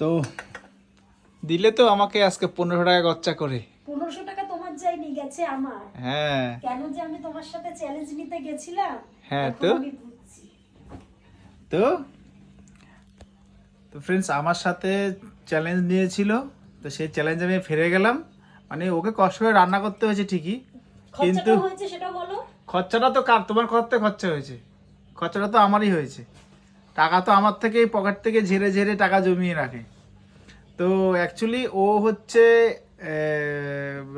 তো দিলে তো আমাকে আজকে পনেরোশো টাকা খরচা করে। পনেরোশো টাকা তোমার যায়নি গেছে আমার। হ্যাঁ। কেন যে আমি তোমার সাথে চ্যালেঞ্জ নিতে গেছিলাম হ্যাঁ, তো? তো? তো ফ্রেন্ডস আমার সাথে চ্যালেঞ্জ নিয়েছিল তো সেই চ্যালেঞ্জ আমি ফিরে গেলাম। মানে ওকে কষ্ট করে রান্না করতে হয়েছে ঠিকই কিন্তু খরচাটা হয়েছে সেটা বলো। খরচাটা তো কার? তোমার খরচা খরচা হয়েছে। খরচাটা তো আমারই হয়েছে। টাকা তো আমার থেকেই পকেট থেকে ঝেড়ে ঝেড়ে টাকা জমিয়ে রাখে। তো অ্যাকচুয়ালি ও হচ্ছে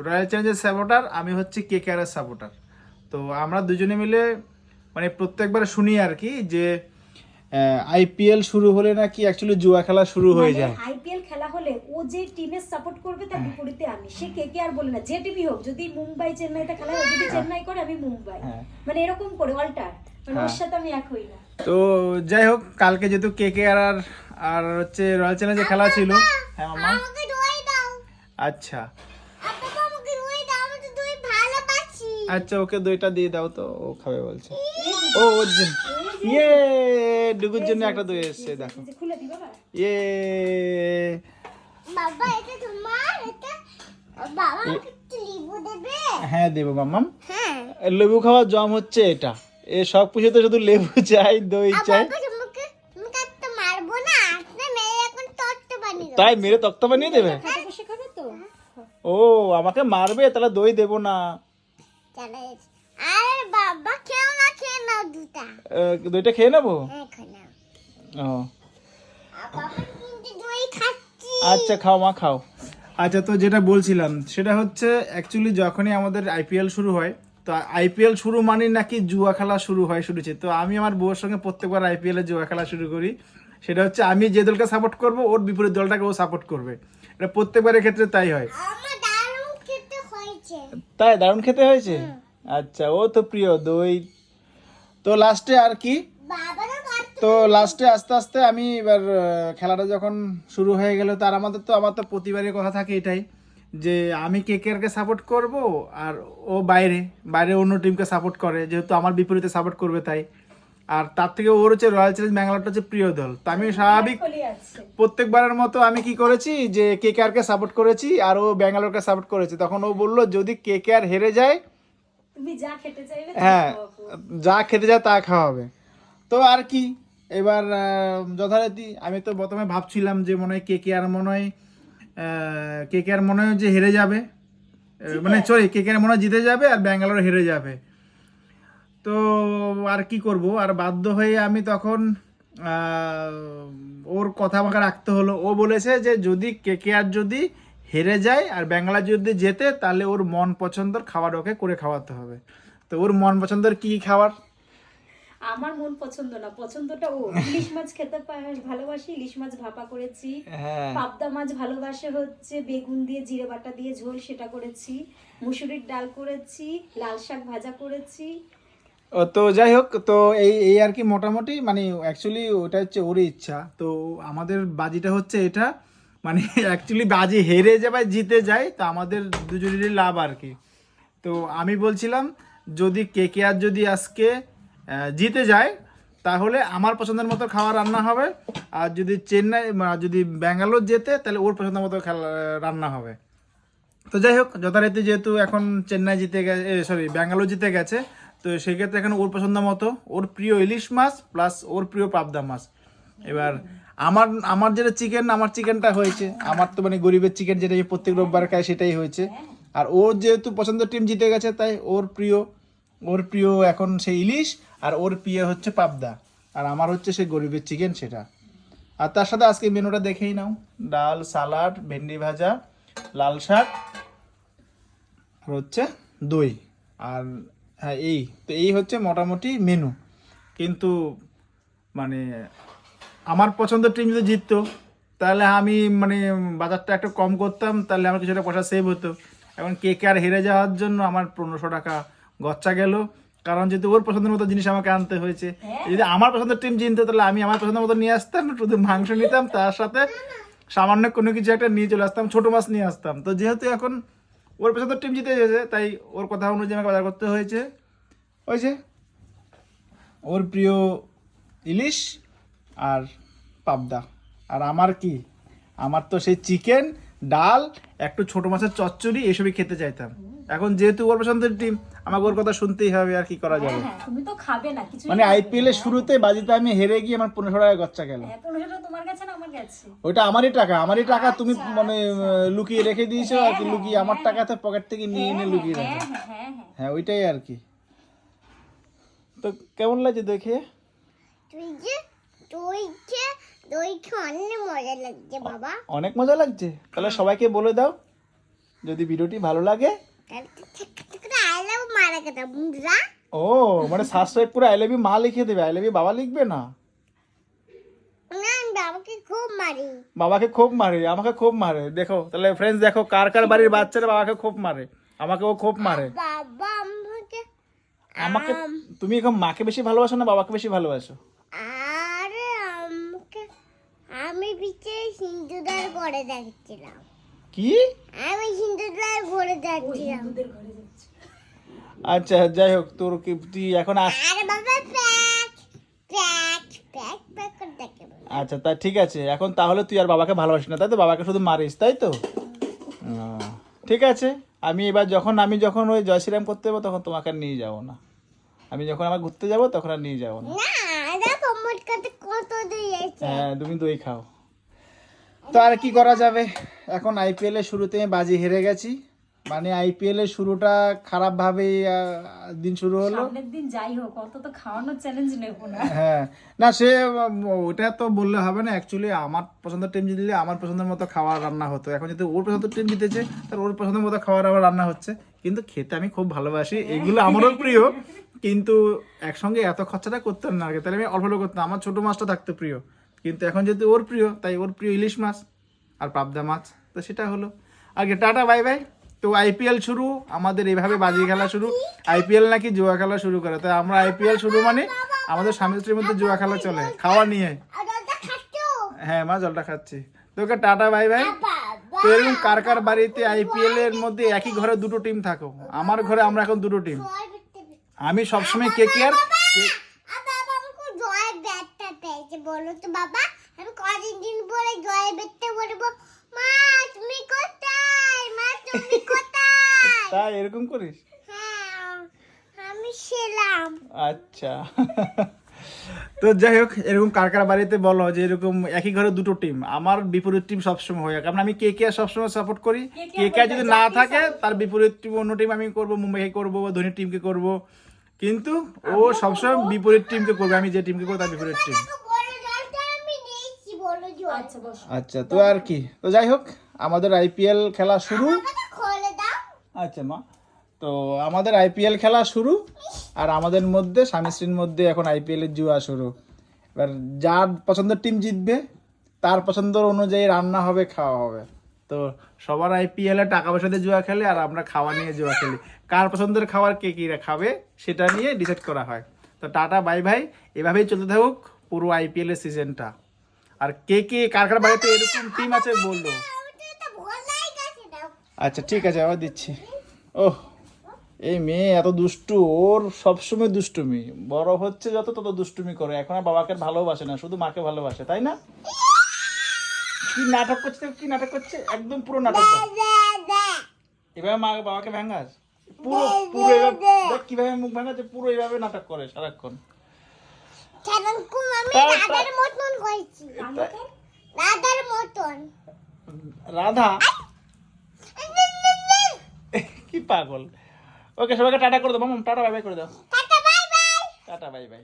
রয়্যাল চ্যালেঞ্জের সাপোর্টার আমি হচ্ছে কে কেয়ারের সাপোর্টার তো আমরা দুজনে মিলে মানে প্রত্যেকবার শুনি আর কি যে আইপিএল শুরু হলে নাকি অ্যাকচুয়ালি জুয়া খেলা শুরু হয়ে যায়। আইপিএল খেলা হলে ও যে টিমের সাপোর্ট করবে তার বিপরীতে আমি সে কে কে আর বলে না যে টিভি হোক যদি মুম্বাই চেন্নাইতে খেলা হয়। যদি চেন্নাই করে আমি মুম্বাই। হ্যাঁ। মানে এরকম করে অল্টার হ্যাঁ। তো যাই হোক কালকে যেহেতু কে কে আর আর- আর হচ্ছে রয়্যাল চ্যালেঞ্জের খেলা ছিল। হ্যাঁ মামা? আমাকে দই দাও। আচ্ছা। আপা আমাকে দই দাও আমি তো দই ভালোবাসি। আচ্ছা ওকে দইটা দিয়ে দাও তো ও খাবে বলছে। ও ওর জন্য। ইয়ে ডুগুর জন্য একটা দই এসছে দেখো। এই যে খুলে দি বাবা। ইয়ে। বাবা এটা তোমার এটা বাবা লিবু দেবে? হ্যাঁ দেবো মাম্মাম। হ্যাঁ। লেবু খাওয়ার জম হচ্ছে এটা। এ সব কিছু তো শুধু লেবু চাই দই চাই। তাই মেরে তক্তা বানিয়ে দেবে? তো? ও আমাকে মারবে তাহলে দই দেবো না। দইটা খেয়ে নেব? হ্যাঁ ও। আচ্ছা খাও মা খাও। আচ্ছা তো যেটা বলছিলাম সেটা হচ্ছে অ্যাকচুয়ালি যখনই আমাদের আইপিএল শুরু হয় তো আইপিএল শুরু মানে নাকি জুয়া খেলা শুরু হয় শুরুছে। তো আমি আমার বউয়ের সঙ্গে প্রত্যেকবার আইপিএল জুয়া খেলা শুরু করি। সেটা হচ্ছে আমি যে দলকে সাপোর্ট করব ওর বিপরীত দলটাকে ও সাপোর্ট করবে। এটা প্রত্যেকবারের ক্ষেত্রে তাই হয়। তাই? দারুণ খেতে হয়েছে? আচ্ছা ও তো প্রিয় দই। তো লাস্টে আর কি? তো লাস্টে আস্তে আস্তে আমি এবার খেলাটা যখন শুরু হয়ে গেল তার আমাদের তো আমার তো প্রতিবারের কথা থাকে এটাই। যে আমি কে কে সাপোর্ট করব আর ও বাইরে বাইরে অন্য টিমকে সাপোর্ট করে যেহেতু আমার বিপরীতে সাপোর্ট করবে তাই। আর তার থেকে ওর হচ্ছে রয়্যাল চ্যালেঞ্জ ব্যাঙ্গালোরটা হচ্ছে প্রিয় দল। তো আমি স্বাভাবিক প্রত্যেকবারের মতো আমি কি করেছি যে কে কে আরকে সাপোর্ট করেছি আর ও ব্যাঙ্গালোরকে সাপোর্ট করেছে। তখন ও বলল যদি কে কে আর হেরে যায় হ্যাঁ যা খেতে যায় তা খাওয়া হবে। তো আর কি এবার যথারীতি আমি তো প্রথমে ভাবছিলাম যে মনে হয় কে কে আর মনে হয় কে কে আর মনে হয় যে হেরে যাবে? মানে সরি কে কে আর মনে হয় জিতে যাবে আর ব্যাঙ্গালোর হেরে যাবে। তো আর কি করব? আর বাধ্য হয়ে আমি তখন ওর কথা আমাকে রাখতে হলো। ও বলেছে যে যদি কে কে আর যদি হেরে যায় আর ব্যাঙ্গালোর যদি যেতে তাহলে ওর মন পছন্দর খাবার ওকে করে খাওয়াতে হবে। তো ওর মন পছন্দের কি খাবার? আমার মন পছন্দ না পছন্দটা ও। ইলিশ মাছ খেতে ভালোবাসি ইলিশ মাছ ভাপা করেছি। হ্যাঁ। পাবদা মাছ ভালোবাসে হচ্ছে বেগুন দিয়ে জিরে বাটা দিয়ে ঝোল সেটা করেছি। মুসুরির ডাল করেছি লাল শাক ভাজা করেছি। ও তো যাই হোক তো এই এই আর কি মোটামুটি মানে অ্যাকচুয়ালি ওটা হচ্ছে ওর ইচ্ছা। তো আমাদের বাজিটা হচ্ছে এটা মানে অ্যাকচুয়ালি বাজি হেরে যায় বা জিতে যায় তো আমাদের দুজনেরই লাভ আর কি। তো আমি বলছিলাম যদি কে কে আর যদি আজকে জিতে যায়, তাহলে আমার পছন্দের মতো খাওয়া রান্না হবে। আর যদি চেন্নাই যদি ব্যাঙ্গালোর যেতে তাহলে ওর পছন্দের মতো রান্না হবে। তো যাই হোক, যথারীতি যেহেতু এখন চেন্নাই জিতে গেছে সরি ব্যাঙ্গালোর জিতে গেছে, তো সেক্ষেত্রে এখন ওর পছন্দ মতো, ওর প্রিয় ইলিশ মাছ প্লাস ওর প্রিয় পাবদা মাছ। এবার আমার আমার যেটা চিকেন, আমার চিকেনটা হয়েছে। আমার তো মানে গরিবের চিকেন যেটা প্রত্যেক রোববার খায়, সেটাই হয়েছে। আর ওর যেহেতু পছন্দের টিম জিতে গেছে, তাই ওর প্রিয় ওর প্রিয় এখন সেই ইলিশ আর ওর প্রিয় হচ্ছে পাবদা। আর আমার হচ্ছে সে গরিবের চিকেন সেটা। আর তার সাথে আজকে মেনুটা দেখেই নাও। ডাল, সালাড, ভেন্ডি ভাজা, লাল শাক, আর হচ্ছে দই। আর হ্যাঁ এই। তো এই হচ্ছে মোটামুটি মেনু। কিন্তু মানে আমার পছন্দের টিম যদি জিততো, তাহলে আমি মানে বাজারটা একটু কম করতাম, তাহলে আমার কিছুটা পয়সা সেভ হতো। এখন কে কে আর হেরে যাওয়ার জন্য আমার পনেরোশো টাকা গচ্চা গেল। কারণ যেহেতু ওর পছন্দের মতো জিনিস আমাকে আনতে হয়েছে যদি আমার পছন্দের টিম জিনতো তাহলে আমি আমার পছন্দের মতো নিয়ে আসতাম শুধু মাংস নিতাম তার সাথে সামান্য কোনো কিছু একটা নিয়ে চলে আসতাম ছোটো মাছ নিয়ে আসতাম। তো যেহেতু এখন ওর পছন্দের টিম জিতে গেছে তাই ওর কথা অনুযায়ী আমাকে বাজার করতে হয়েছে। হয়েছে ওর প্রিয় ইলিশ আর পাবদা। আর আমার কি? আমার তো সেই চিকেন ডাল একটু ছোট মাছের চচ্চড়ি এসবই খেতে চাইতাম। এখন যেহেতু ওর পছন্দের টিম আমাকে ওর কথা শুনতেই হবে আর কি করা যাবে। হ্যাঁ তুমি তো খাবে না কিছু মানে আইপিএল এর শুরুতে বাজিতে আমি হেরে গিয়ে আমার পনেরোশো টাকা গচ্চা গেল পনেরোটা তোমার কাছে না আমার কাছে? ওইটা আমারই টাকা আমারই টাকা তুমি মানে লুকিয়ে রেখে দিয়েছ আর কি লুকিয়ে আমার টাকাতে পকেট থেকে নিয়ে এনে লুকিয়ে রাখো হ্যাঁ হ্যাঁ হ্যাঁ হ্যাঁ। হ্যাঁ ওইটাই আর কি। তো কেমন লাগছে দেখে? তুই যে তুই যে তুই অনেক মজা লাগছে বাবা। অনেক মজা লাগছে? তাহলে সবাইকে বলে দাও যদি ভিডিওটি ভালো লাগে। মারা ও মানে সাবস্ক্রাইব করে আই লাভ ইউ মা লিখে দেবে আই লাভ ইউ বাবা লিখবে না? না বাবাকে খুব মারি। বাবাকে খুব মারে আমাকে খুব মারে। দেখো তাহলে ফ্রেন্ডস দেখো কার কার বাড়ির বাচ্চারা বাবাকে খুব মারে? আমাকে ও খুব মারে। বাবা আমাকে আমাকে তুমি এখন মাকে বেশি ভালোবাসো না বাবাকে বেশি ভালোবাসো? আরে আমাকে আমি পিছে সিন্ধুদার করে দেখছিলাম কি? আমি সিন্ধুদার করে দেখছিলাম ওদের ঘরে যাচ্ছে আচ্ছা যাই হোক তোর কি তুই এখন। আচ্ছা তা ঠিক আছে। এখন তাহলে তুই আর বাবাকে ভালোবাসিস না তাই তো? বাবাকে শুধু মারিস তাই তো? ঠিক আছে। আমি এবার যখন আমি যখন ওই জয় শ্রীরাম করতে যাব তখন তোমাকে আর নিয়ে যাব না। আমি যখন আবার ঘুরতে যাব তখন আর নিয়ে যাব না। হ্যাঁ তুমি দই খাও। তো আর কি করা যাবে? এখন আইপিএল এর শুরুতে আমি বাজি হেরে গেছি। মানে আইপিএল এর শুরুটা খারাপ ভাবেই দিন শুরু হলো। সামনের দিন যাই হোক অত তো খাওয়ানোর চ্যালেঞ্জ নেব না। হ্যাঁ। না সে ওটা তো বললে হবে না। অ্যাকচুয়ালি আমার পছন্দের টিম জিতলে আমার পছন্দের মতো খাওয়া রান্না হতো। এখন যদি ওর পছন্দের টিম জিতেছে তার ওর পছন্দের মতো খাবার আবার রান্না হচ্ছে। কিন্তু খেতে আমি খুব ভালোবাসি এগুলো আমারও প্রিয়। কিন্তু একসঙ্গে এত খরচাটা করতাম না আগে। তাহলে আমি অল্প অল্প করতাম। আমার ছোট মাছটা থাকতো প্রিয়। কিন্তু এখন যেহেতু ওর প্রিয় তাই ওর প্রিয় ইলিশ মাছ আর পাবদা মাছ। তো সেটা হলো। আগে টাটা বাই বাই। তো আইপিএল শুরু আমাদের এইভাবে বাজি খেলা শুরু। আইপিএল নাকি জুয়া খেলা শুরু করে। তাই আমরা আইপিএল শুরু মানে আমাদের স্বামী স্ত্রীর মধ্যে জুয়া খেলা চলে খাওয়া নিয়ে। হ্যাঁ মা জলটা খাচ্ছি। তোকে টাটা ভাই ভাই তো এরকম কার কার বাড়িতে আইপিএল এর মধ্যে একই ঘরে দুটো টিম থাকো? আমার ঘরে আমরা এখন দুটো টিম। আমি সবসময় কে কে আর কে- আর বাবা আমাকে জয় ব্যাটটা পেয়েছে বলো তো বাবা আমি কদিন দিন পরে জয় ব্যাটটা বলব মা তুমি কোথায় মা তুমি কোথায় তাই এরকম করিস? হ্যাঁ আমি ছিলাম। আচ্ছা। তো যাই হোক এরকম কার কার বাড়িতে বলো যে এরকম একই ঘরে দুটো টিম আমার বিপরীত টিম সবসময় হয়ে কারণ আমি কে কে সবসময় সাপোর্ট করি? কে কে যদি না থাকে তার বিপরীত টিম অন্য টিম আমি করব মুম্বাইকে করব বা ধোনি টিমকে করব। কিন্তু ও সবসময় বিপরীত টিমকে করবে আমি যে টিমকে করব তার বিপরীত টিম আচ্ছা আচ্ছা তো আর কি? তো যাই হোক আমাদের আইপিএল খেলা শুরু। আচ্ছা মা। তো আমাদের আইপিএল খেলা শুরু আর আমাদের মধ্যে, স্বামী স্ত্রীর মধ্যে এখন আইপিএল এর জুয়া শুরু। এবার যার পছন্দের টিম জিতবে, তার পছন্দ অনুযায়ী রান্না হবে, খাওয়া হবে। তো সবার আইপিএল টাকা পয়সা দিয়ে জুয়া খেলে আর আমরা খাওয়া নিয়ে জুয়া খেলি। কার পছন্দের খাবার কে কি খাবে, সেটা নিয়ে ডিসাইড করা হয়। তো টাটা বাই ভাই এভাবেই চলতে থাকুক পুরো আইপিএল এর সিজনটা আর কে কে, কার কার বাড়িতে এরকম টিম আছে বলল আমি তো ভোলাই গেছে দাও আচ্ছা ঠিক আছে আবার দিচ্ছি। ওহ এই মেয়ে এত দুষ্টু ওর সবসময় দুষ্টুমি। বড় হচ্ছে যত তত দুষ্টুমি করে। এখন আর বাবাকে ভালোবাসে না শুধু মাকে ভালোবাসে তাই না? কি নাটক করছে কি নাটক করছে? একদম পুরো নাটক। এভাবে মা বাবাকে ভেঙ্গাস পুরো পুরো এভাবে কীভাবে মুখ ভেঙাচ্ছে পুরো এভাবে নাটক করে সারাক্ষণ। মতন। রাধা? পাগল। ওকে সবাইকে টাটা করে দাও। টাটা বাই বাই করে দাও। Tata bye bye tata bye bye